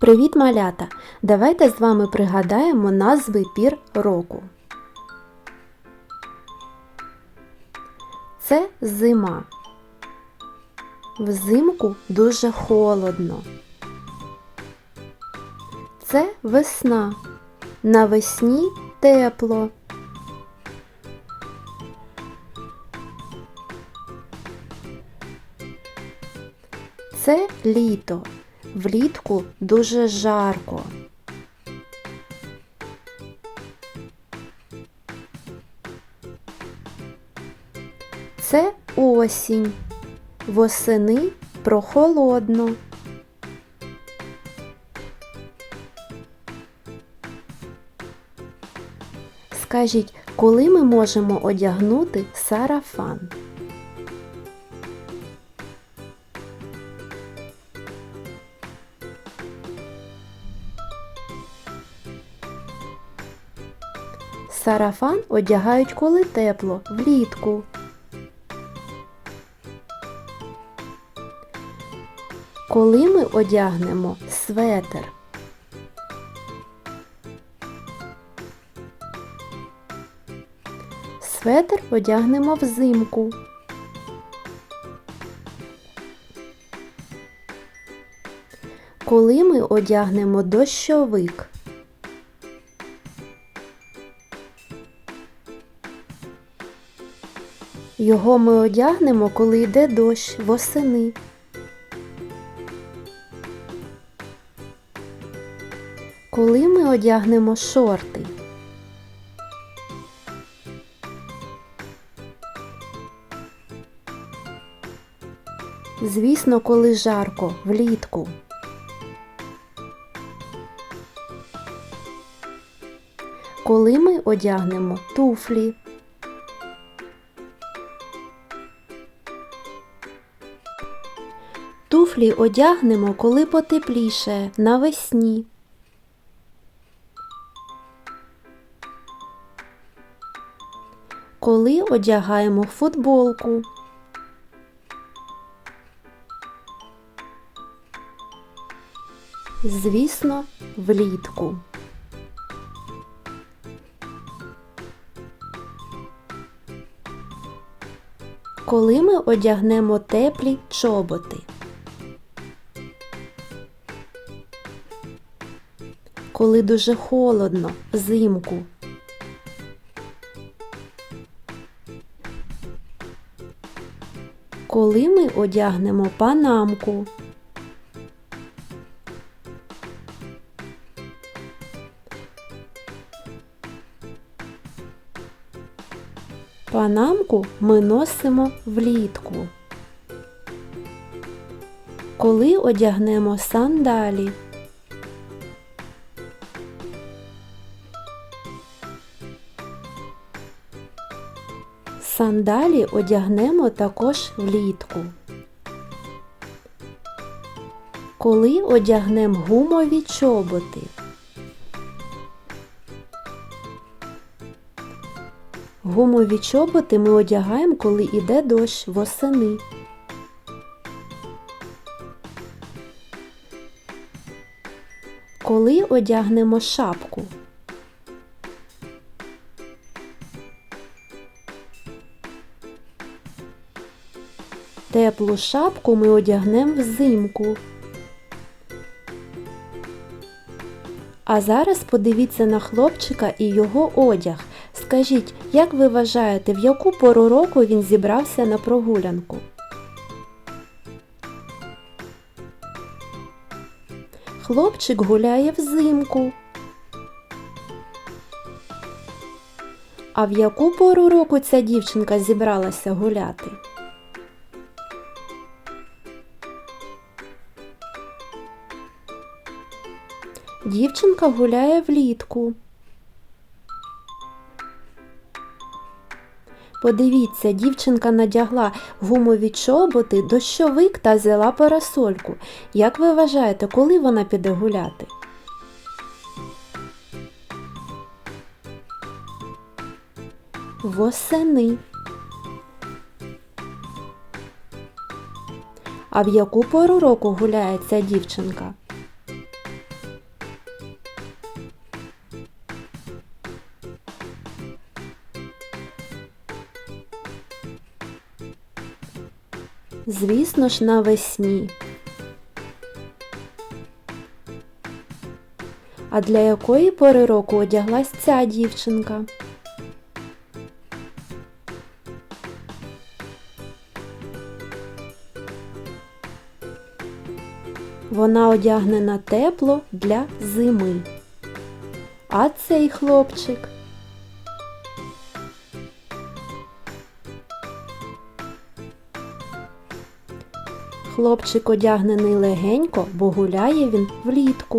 Привіт, малята! Давайте з вами пригадаємо назви пір року. Це зима. Взимку дуже холодно. Це весна. Навесні тепло. Це літо. Влітку дуже жарко. Це осінь. Восени прохолодно. Скажіть, коли ми можемо одягнути сарафан? Сарафан одягають коли тепло, влітку. Коли ми одягнемо светер? Светер одягнемо взимку. Коли ми одягнемо дощовик? Його ми одягнемо, коли йде дощ восени. Коли ми одягнемо шорти? Звісно, коли жарко, влітку. Коли ми одягнемо туфлі? Туфлі одягнемо, коли потепліше, навесні. Коли одягаємо футболку. Звісно, влітку. Коли ми одягнемо теплі чоботи. Коли дуже холодно взимку. Коли ми одягнемо панамку. Панамку ми носимо влітку. Коли одягнемо сандалі. Сандалі одягнемо також влітку. Коли одягнемо гумові чоботи. Гумові чоботи ми одягаємо, коли йде дощ восени. Коли одягнемо шапку. Теплу шапку ми одягнемо взимку. А зараз подивіться на хлопчика і його одяг. Скажіть, як ви вважаєте, в яку пору року він зібрався на прогулянку? Хлопчик гуляє взимку. А в яку пору року ця дівчинка зібралася гуляти? Дівчинка гуляє влітку. Подивіться, дівчинка надягла гумові чоботи, дощовик та взяла парасольку. Як ви вважаєте, коли вона піде гуляти? Восени. А в яку пору року гуляє ця дівчинка? Звісно ж, навесні. А для якої пори року одяглась ця дівчинка? Вона одягнена тепло для зими. А цей хлопчик? Хлопчик одягнений легенько, бо гуляє він влітку.